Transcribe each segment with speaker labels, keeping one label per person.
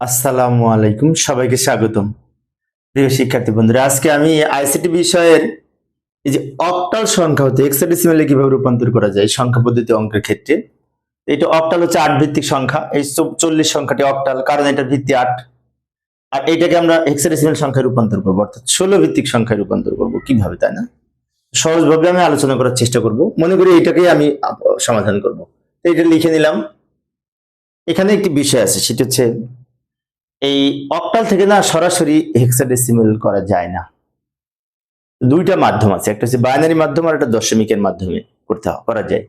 Speaker 1: আসসালামু আলাইকুম, সবাইকে স্বাগতম। প্রিয় শিক্ষার্থী বন্ধুরা, আজকে আমি আইসিটি বিষয়ের এই যে অক্টাল সংখ্যা হতে হেক্সাডেসিমেলে কীভাবে রূপান্তর করা যায় সংখ্যা পদ্ধতি অঙ্কের ক্ষেত্রে। এটা অক্টাল হচ্ছে আট ভিত্তিক সংখ্যা, এই চল্লিশ সংখ্যাটি অক্টাল, কারণ এটার ভিত্তি আট। আর এটাকে আমরা হেক্সাডেসিমেল সংখ্যায় রূপান্তর করব, অর্থাৎ ষোলো ভিত্তিক সংখ্যায় রূপান্তর করব, কীভাবে, তাই না? সহজভাবে আমি আলোচনা করার চেষ্টা করব। মনে করি এইটাকেই আমি সমাধান করব। এটা লিখে নিলাম। এখানে একটি বিষয় আছে, সেটা হচ্ছে এই অক্টাল থেকে না সরাসরি হেক্সাডেসিমেল করা যায় না। দুইটা মাধ্যম আছে, একটা হচ্ছে বাইনারি মাধ্যম আর একটা দশমিকের মাধ্যমে করতে করা যায়।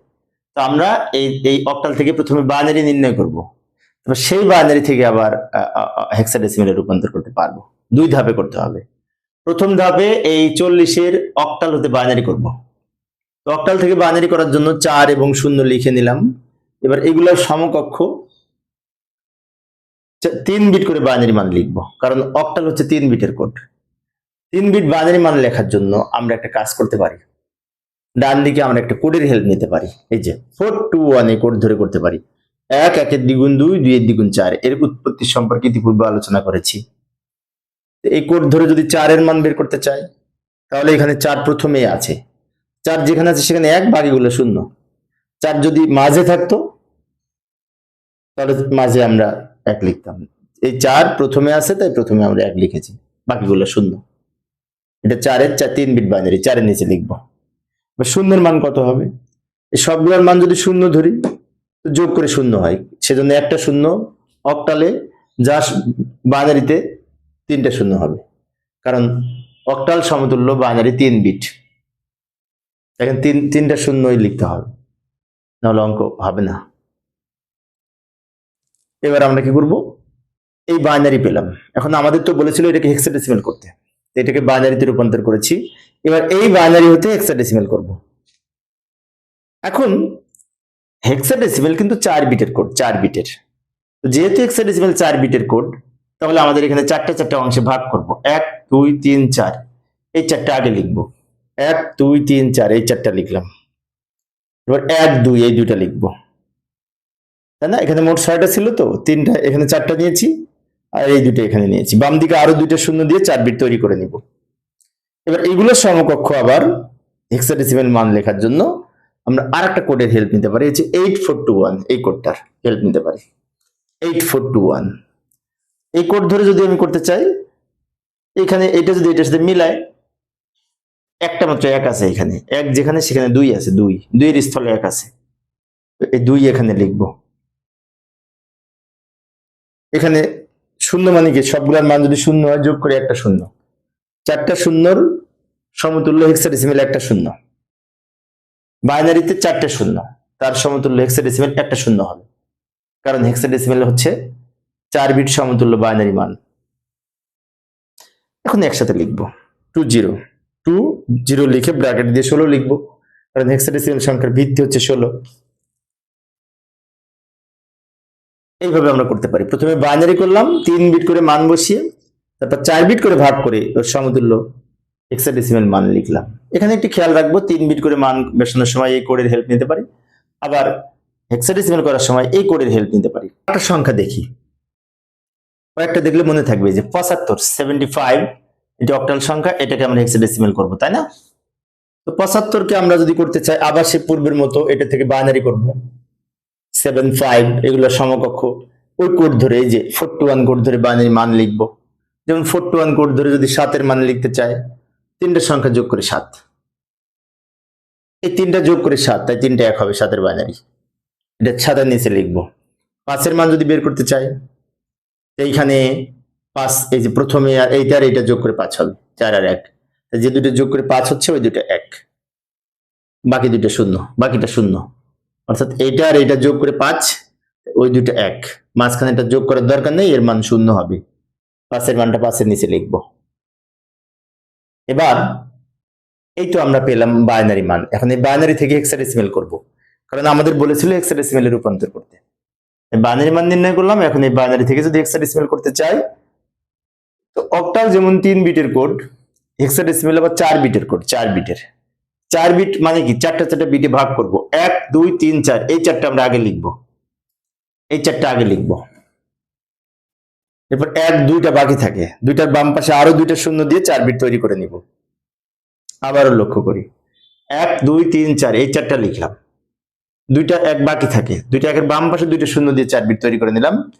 Speaker 1: তো আমরা এই এই অক্টাল থেকে প্রথমে বাইনারি নির্ণয় করব। তারপর সেই বাইনারি থেকে আবার হেক্সাডেসিমেলে রূপান্তর করতে পারব। দুই ধাপে করতে হবে। প্রথম ধাপে এই চল্লিশের অক্টাল হতে বাইনারি করব। তো অক্টাল থেকে বাইনারি করার জন্য চার এবং শূন্য লিখে নিলাম। এবার এগুলোর সমকক্ষ তিন বিট করে বাইনারি মান লিখব। কারণ অক্টাল হচ্ছে তিন বিটের কোড তিন বিট বাইনারি মান লেখার জন্য আমরা একটা কাজ করতে পারি। ডান দিকে আমরা একটা কোডের হেল্প নিতে পারি। এই যে ফোর টু ওয়ান এই কোড ধরে করতে পারি। এক, একের দ্বিগুণ দুই দুই দুইয়ের দ্বিগুণ চার এর উৎপত্তি সম্পর্কে ইতিপূর্বে আলোচনা করেছি। এই কোড ধরে যদি চারের মান বের করতে চাই, তাহলে এখানে চার প্রথমে আছে। চার যেখানে আছে সেখানে এক বাকিগুলো শূন্য। চার যদি মাঝে থাকতো, তাহলে মাঝে আমরা এক লিখতাম। এই চার প্রথমে আছে, তাই প্রথমে আমরা এক লিখেছি। বাকিগুলো শূন্য। এটা চারের চার, তিন বিট বাইনারি চারের নিচে লিখব। শূন্যের মান কত হবে? সবগুলোর মান যদি শূন্য ধরি যোগ করে শূন্য হয়। সেজন্য একটা শূন্য অক্টালে যা বাইনারিতে তিনটা শূন্য হবে। কারণ অক্টাল সমতুল্য বাইনারি তিন বিট এখন তিন, তিনটা শূন্যই লিখতে হবে। নাহলে অঙ্ক হবে না। এবার আমরা কি করব? এই বাইনারি পেলাম। এখন আমাদের তো বলেছিল এটাকে হেক্সাডেসিমেল করতে। এটাকে বাইনারিতে রূপান্তর করেছি। এবার এই বাইনারি হতে হেক্সাডেসিমেল করব। এখন হেক্সাডেসিমেল কিন্তু চার বিটের কোড চার বিটের। যেহেতু হেক্সাডেসিমেল চার বিটের কোড তাহলে আমাদের এখানে চারটা চারটা অংশে ভাগ করব। এক, দুই, তিন, চার। এই চারটা আগে লিখব। এক, দুই, তিন, চার, এই চারটা লিখলাম। এবার এক, দুই, এই দুইটা লিখব। তাই না? এখানে মোট ছয়টা ছিল তো, তিনটা, এখানে চারটা নিয়েছি, আর এই দুটো এখানে নিয়েছি। বাম দিকে আরও দুইটা শূন্য দিয়ে চার বিট তৈরি করে নিব। এবার এগুলোর সমকক্ষ আবার হেক্সাডেসিমেল মান লেখার জন্য আমরা আর একটা কোডের হেল্প নিতে পারি। হচ্ছে এইট ফোর টু ওয়ান এই কোডটার হেল্প নিতে পারি। এইট ফোর টু ওয়ান এই কোড ধরে যদি আমি করতে চাই, এখানে এটা যদি এটার সাথে মিলায়, একটা মাত্র এক আছে এখানে। এক যেখানে, সেখানে দুই আছে, দুই। দুইয়ের স্থলে এক আছে। এই দুই এখানে লিখব। এখানে শূন্য মানে কি? সবগুলোর মান যদি শূন্য হয়, যোগ করে একটা শূন্য। চারটা শূন্যর সমতুল্য হেক্সাডেসিমেল একটা শূন্য। বাইনারিতে চারটে শূন্য, তার সমতুল্য হেক্সাডেসিমেল একটা শূন্য হবে। কারণ হেক্সাডেসিমেল হচ্ছে চার বিট সমতুল্য বাইনারি মান। এখন একসাথে লিখব। টু জিরো টু জিরো লিখে ব্র্যাকেট দিয়ে ষোলো লিখব। কারণ হেক্সাডেসিমেল সংখ্যার ভিত্তি হচ্ছে ষোলো। এইভাবে আমরা করতে পারি। প্রথমে বাইনারি করলাম, তিন বিট করে মান বসিয়ে, তারপর চার বিট করে ভাগ করে ওর সমতুল্য হেক্সাডেসিমেল মান লিখলাম। এখানে একটি খেয়াল রাখব, তিন বিট করে মান বেসানোর সময় এই কোডের হেল্প নিতে পারি, আবার হেক্সাডেসিমেল করার সময় এই কোডের হেল্প নিতে পারি। একটা সংখ্যা দেখি। কয়েকটা দেখলে মনে থাকবে যে পঁচাত্তর সেভেন্টি ফাইভ এটি অক্টাল সংখ্যা, এটাকে আমরা হেক্সাডেসিমেল করব, তাই না? তো পঁচাত্তরকে আমরা যদি করতে চাই, আবার সে পূর্বের মতো এটা থেকে বাইনারি করব। সেভেন ফাইভ এগুলো সমকক্ষ। ওই কোড ধরে এই যে ফোর টু ওয়ান কোড ধরে বাইনারি মান লিখব। যেমন ফোর টু ওয়ান কোড ধরে যদি সাতের মান লিখতে চাই তিনটা সংখ্যা যোগ করে সাত। এই তিনটা যোগ করে সাত, তাই তিনটা এক হবে সাতের বাইনারি এটা সাতের নিচে লিখব। পাঁচের মান যদি বের করতে চাই এইখানে পাঁচ, এই যে প্রথমে আর এইটা আর এইটা যোগ করে পাঁচ হবে, চার আর এক। যে দুটো যোগ করে পাঁচ হচ্ছে, ওই দুটো এক। বাকি দুটো শূন্য, বাকিটা শূন্য। অর্থাৎ এইটা আর এটা যোগ করে পাঁচ, ওই দুটো এক। মাঝখানে এটা যোগ করার দরকার নেই, এর মান শূন্য হবে। পাঁচের মানটা পাঁচের নিচে লিখব। এবার এই তো আমরা পেলাম বাইনারি মান। এখন এই বাইনারি থেকে হেক্সাডেসিমেল করব। কারণ আমাদের বলেছিল হেক্সাডেসিমেলে রূপান্তর করতে। বাইনারি মান নির্ণয় করলাম, এখন এই বাইনারি থেকে যদি হেক্সাডেসিমেল করতে চাই, তো অক্টাল যেমন তিন বিটের কোড হেক্সাডেসিমেল আবার চার বিটের কোড চার বিটের। চার বিট মানে কি? চারটা চারটা বিটে ভাগ করব। এক, দুই, তিন, চার, এই চারটা আমরা আগে লিখব। এই চারটা আগে লিখব। এরপর এক, দুইটা বাকি থাকে। দুইটার বাম পাশে আরও দুইটা শূন্য দিয়ে চার বিট তৈরি করে নিব। আবারও লক্ষ্য করি। এক, দুই, তিন, চার, এই চারটা লিখলাম। দুইটা এক বাকি থাকে। দুইটা একের বাম পাশে দুইটা শূন্য দিয়ে চার বিট তৈরি করে নিলাম।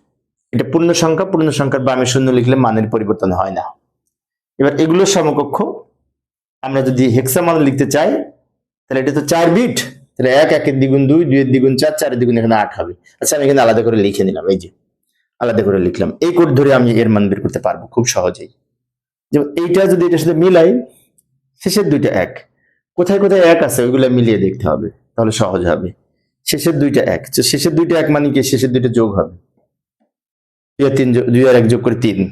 Speaker 1: এটা পূর্ণ সংখ্যা পূর্ণ সংখ্যার বামে শূন্য লিখলে মানের পরিবর্তন হয় না। এবার এগুলোর সমকক্ষ আমরা যদি হেক্সামান লিখতে চাই, তাহলে এটা তো চার বিট তাহলে এক, একের দ্বিগুণ দুই, দুইয়ের দ্বিগুণ চার, চারের দ্বিগুণ এখানে আট হবে। আচ্ছা আমি এখানে আলাদা করে লিখে নিলাম, এই যে, আলাদা করে লিখলাম। এই কোড ধরে আমি এর মান বের করতে পারব খুব সহজেই। যেমন এইটা যদি এটার সাথে মিলাই, শেষের দুইটা এক। কোথায় কোথায় এক আছে, ওইগুলো মিলিয়ে দেখতে হবে, তাহলে সহজ হবে। শেষের দুইটা এক শেষের দুইটা এক মানে কি? শেষের দুইটা যোগ হবে। দুই আর তিন যোগ- দুই আর এক যোগ করে তিন।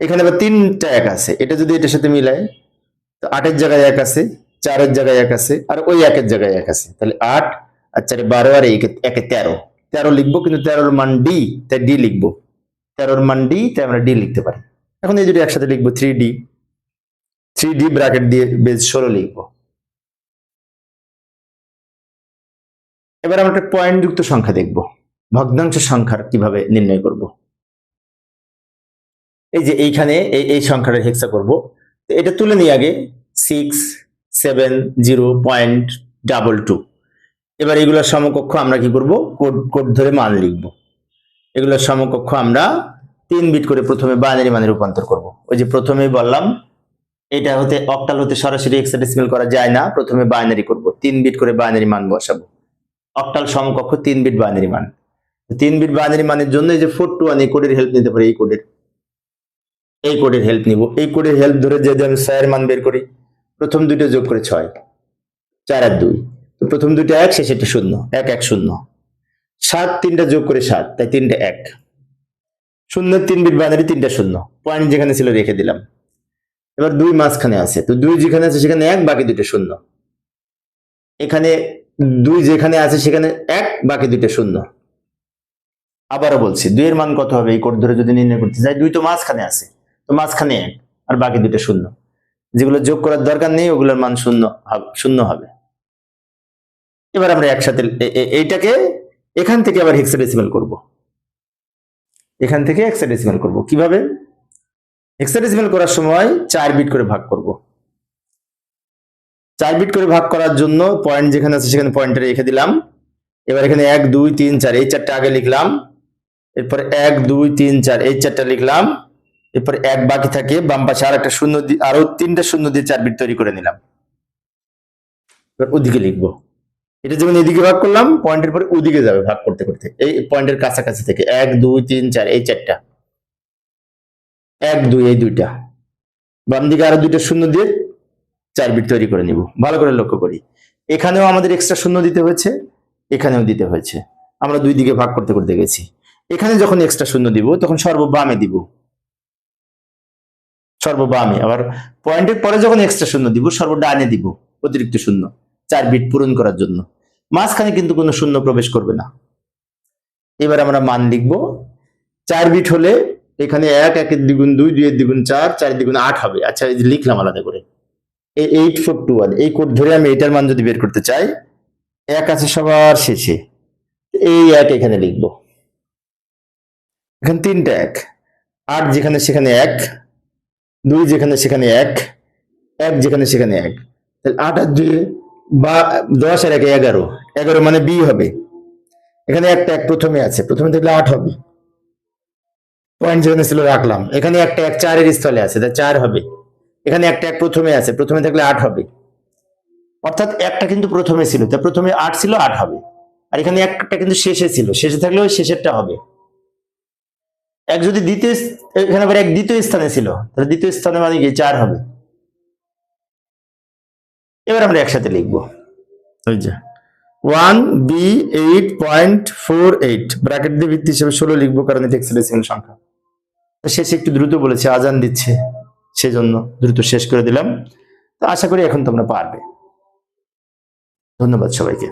Speaker 1: এখানে আবার তিনটা এক আছে, এটা যদি এটার সাথে মিলাই তো আটের জায়গায় এক আছে, চারের জায়গায় এক আছে, আর ওই একের জায়গায় এক আছে। তাহলে আট আর চারে বারো আর একে তেরো। তেরো লিখব কিন্তু তেরোর মান ডি তাই ডি লিখব। তেরোর মান ডি তাই আমরা ডি লিখতে পারি। এখন এই দুটো একসাথে লিখব three D three D bracket দিয়ে বেজ ষোলো লিখব। এবার আমরা একটা পয়েন্ট যুক্ত সংখ্যা দেখব। ভগ্নাংশ সংখ্যার কীভাবে নির্ণয় করব। এই যে এইখানে এই এই সংখ্যাটা হেক্সা করব। এটা তুলে নিই আগে six seven zero point double two এবার এগুলোর সমকক্ষ আমরা কি করব? কোড কোড ধরে মান লিখব। এগুলোর সমকক্ষ আমরা তিন বিট করে প্রথমে বাইনারি মানে রূপান্তর করব। ওই যে প্রথমেই বললাম, এটা হতে অক্টাল হতে সরাসরি এক্সাডেসিমাল করা যায় না। প্রথমে বাইনারি করব, তিন বিট করে বাইনারি মান বসাবো। অক্টাল সমকক্ষ তিন বিট বাইনারি মান। তিন বিট বাইনারি মানের জন্য এই যে ফোর টু ওয়ান এই কোডের হেল্প নিতে পারি এই কোডের এই কোডের হেল্প নিব। এই কোডের হেল্প ধরে যদি আমি ছয়ের মান বের করি, প্রথম দুইটা যোগ করে ছয়, চার আর দুই। তো প্রথম দুইটা এক শেষেরটা শূন্য, এক এক, শূন্য। সাত, তিনটা যোগ করে সাত, তাই তিনটা এক। শূন্যের তিন বিট বাইনারি তিনটা শূন্য। পয়েন্ট যেখানে ছিল রেখে দিলাম। এবার দুই মাঝখানে আছে। তো দুই যেখানে আছে সেখানে এক, বাকি দুইটা শূন্য। এখানে দুই যেখানে আছে সেখানে এক, বাকি দুইটা শূন্য। আবারও বলছি, দুইয়ের মান কত হবে? এই কোড ধরে যদি নির্ণয় করতে চাই, দুই তো মাঝখানে আছে। তো মাঝখানে এক, আর বাকি দুটো শূন্য। যেগুলো যোগ করার দরকার নেই, ওগুলোর মান শূন্য হবে- শূন্য হবে। এবার আমরা একসাথে এইটাকে এখান থেকে আবার হেক্সাডেসিমাল করব। এখান থেকে হেক্সাডেসিমাল করব। কীভাবে? হেক্সাডেসিমাল করার সময় চার বিট করে ভাগ করব। চার বিট করে ভাগ করার জন্য পয়েন্ট যেখানে আছে সেখানে পয়েন্টটা রেখে দিলাম। এবার এখানে এক, দুই, তিন, চার, এই চারটা আগে লিখলাম। এরপর এক, দুই, তিন, চার, এই চারটা লিখলাম। এরপর এক বাকি থাকে, বাম পাশে আর একটা শূন্য দিয়ে আরও তিনটা শূন্য দিয়ে চার বিট তৈরি করে নিলাম। এবার ওদিকে লিখব। এটা যেমন এদিকে ভাগ করলাম, পয়েন্টের পরে ওদিকে যাবে ভাগ করতে করতে। এই পয়েন্টের কাছাকাছি থেকে এক, দুই, তিন, চার, এই চারটা। এক, দুই, এই দুইটা। বাম দিকে আরও দুইটা শূন্য দিয়ে চার বিট তৈরি করে নিব। ভালো করে লক্ষ্য করি। এখানেও আমাদের এক্সট্রা শূন্য দিতে হয়েছে, এখানেও দিতে হয়েছে। আমরা দুই দিকে ভাগ করতে করতে গেছি। এখানে যখন এক্সট্রা শূন্য দিব, তখন সর্ব বামে দিব। সর্ববামে আবার পয়েন্টের পরে যখন এক্সট্রা শূন্য দিব সর্বডানে দিব, অতিরিক্ত শূন্য, চার বিট পূরণ করার জন্য। মাঝখানে কিন্তু কোনো শূন্য প্রবেশ করবে না। এবার আমরা মান লিখব। চার বিট হলে এখানে এক একের দ্বিগুণ দুই দুইয়ের দ্বিগুণ চার চার দ্বিগুণ আট হবে। আচ্ছা এই যে লিখলাম আলাদা করে। এই এইট ফোর টু ওয়ান এই কোড ধরে আমি এটার মান যদি বের করতে চাই, এক আছে সবার শেষে। এই এক এখানে লিখব। এখানে তিনটা এক, আট যেখানে সেখানে এক দুই যেখানে সেখানে এক এক যেখানে সেখানে এক। আট আর দুই বা দশ আর একে এগারো। এগারো মানে বি হবে। এখানে একটা এক প্রথমে আছে। প্রথমে থাকলে আট হবে। পয়েন্ট যেখানে ছিল রাখলাম। এখানে একটা এক চারের স্থলে আছে। তাই চার হবে। এখানে একটা এক প্রথমে আছে। প্রথমে থাকলে আট হবে। অর্থাৎ একটা কিন্তু প্রথমে ছিল। তা প্রথমে আট ছিল, আট হবে। আর এখানে একটা কিন্তু শেষে ছিল। শেষে থাকলে ওই শেষেরটা হবে। এক যদি দ্বিতীয় এখানে আবার এক দ্বিতীয় স্থানে ছিল, তাহলে দ্বিতীয় স্থানে মানে কি? চার হবে। এবার আমরা একসাথে লিখব। ওই যে one B eight point four eight bracket দিয়ে ভিত্তি হিসেবে ষোলো লিখব কারণ এটা সংখ্যা। শেষে একটু দ্রুত বলেছে, আজান দিচ্ছে, সেজন্য দ্রুত শেষ করে দিলাম। তো আশা করি এখন তোমরা পারবে। ধন্যবাদ সবাইকে।